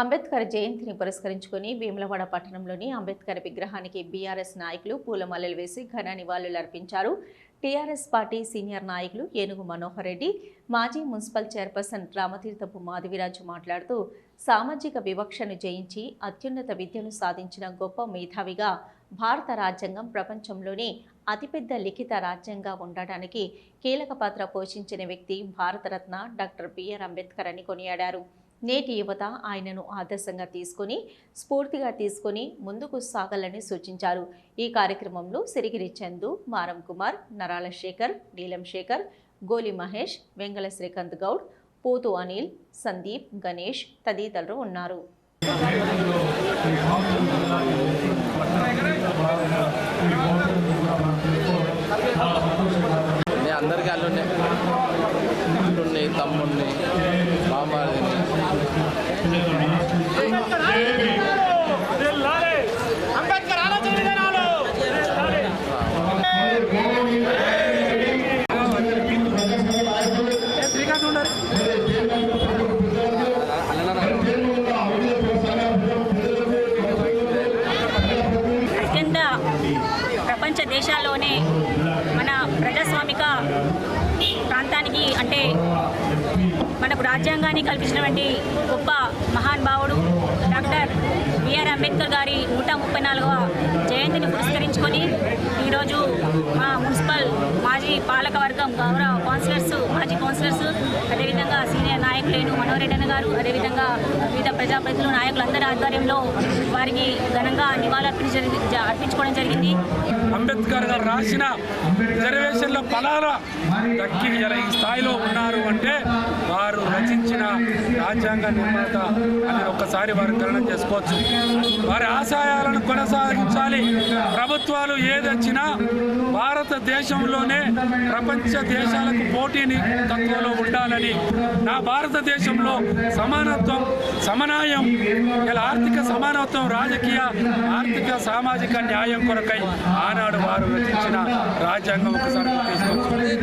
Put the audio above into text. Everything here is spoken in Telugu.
అంబేద్కర్ జయంతిని పురస్కరించుకుని వేములవాడ పట్టణంలోని అంబేద్కర్ విగ్రహానికి బీఆర్ఎస్ నాయకులు పూలమాలలు వేసి ఘన నివాళులర్పించారు టీఆర్ఎస్ పార్టీ సీనియర్ నాయకులు ఏనుగు మనోహర్ రెడ్డి మాజీ మున్సిపల్ చైర్పర్సన్ రామతీర్థపు మాధవిరాజు మాట్లాడుతూ సామాజిక వివక్షను జయించి అత్యున్నత విద్యను సాధించిన గొప్ప మేధావిగా భారత రాజ్యాంగం ప్రపంచంలోనే అతిపెద్ద లిఖిత రాజ్యంగా ఉండడానికి కీలక పాత్ర పోషించిన వ్యక్తి భారతరత్న డాక్టర్ బిఆర్ అంబేద్కర్ అని కొనియాడారు. నేటి యువత ఆయనను ఆదర్శంగా తీసుకొని స్ఫూర్తిగా తీసుకొని ముందుకు సాగాలని సూచించారు. ఈ కార్యక్రమంలో సిరిగిరి చందు మారం కుమార్ నరాల శేఖర్ నీలం శేఖర్ గోలి మహేష్ వెంగళ శ్రీకాంత్ గౌడ్ పోతు అనిల్ సందీప్ గణేష్ తదితరులు ఉన్నారు. అందరికీ అల్లుండే అల్లుడిని తమ్ముడిని బామ్మారిని అత్యంత ప్రపంచ దేశాల్లోనే మన ప్రజాస్వామిక ప్రాంతానికి అంటే మనకు రాజ్యాంగాన్ని కల్పించినటువంటి గొప్ప మహానుభావుడు డాక్టర్ బిఆర్ అంబేద్కర్ గారి నూట ముప్పై నాలుగవ జయంతిని పురస్కరించుకొని ఈరోజు మా మున్సిపల్ మాజీ పాలకవర్గం గౌరవ కౌన్సిలర్స్ కౌన్సిలర్స్ అదేవిధంగా సీనియర్ నాయకులైన మనోహరెడ్డి గారు అదేవిధంగా వివిధ ప్రజాప్రతినిధులు నాయకులందరి ఆధ్వర్యంలో వారికి ఘనంగా నివాళులర్పించ అర్పించుకోవడం జరిగింది. అంబేద్కర్ గారు రాసిన రిజర్వేషన్ల ఫలాల దక్కి ఈ స్థాయిలో ఉన్నారు అంటే వారు రాజ్యాంగ నిర్మాత అని ఒక్కసారి వారు గణన చేసుకోవచ్చు. వారి ఆశయాలను కొనసాగించాలి. ప్రభుత్వాలు ఏదొచ్చినా భారతదేశంలోనే ప్రపంచ దేశాలకు పోటీని తత్వంలో ఉండాలని. నా భారతదేశంలో సమానత్వం సమన్వయం ఇలా ఆర్థిక సమానత్వం రాజకీయ ఆర్థిక సామాజిక న్యాయం కొరకై ఆనాడు వారు రచించిన రాజ్యాంగం ఒకసారి తీసుకోవచ్చు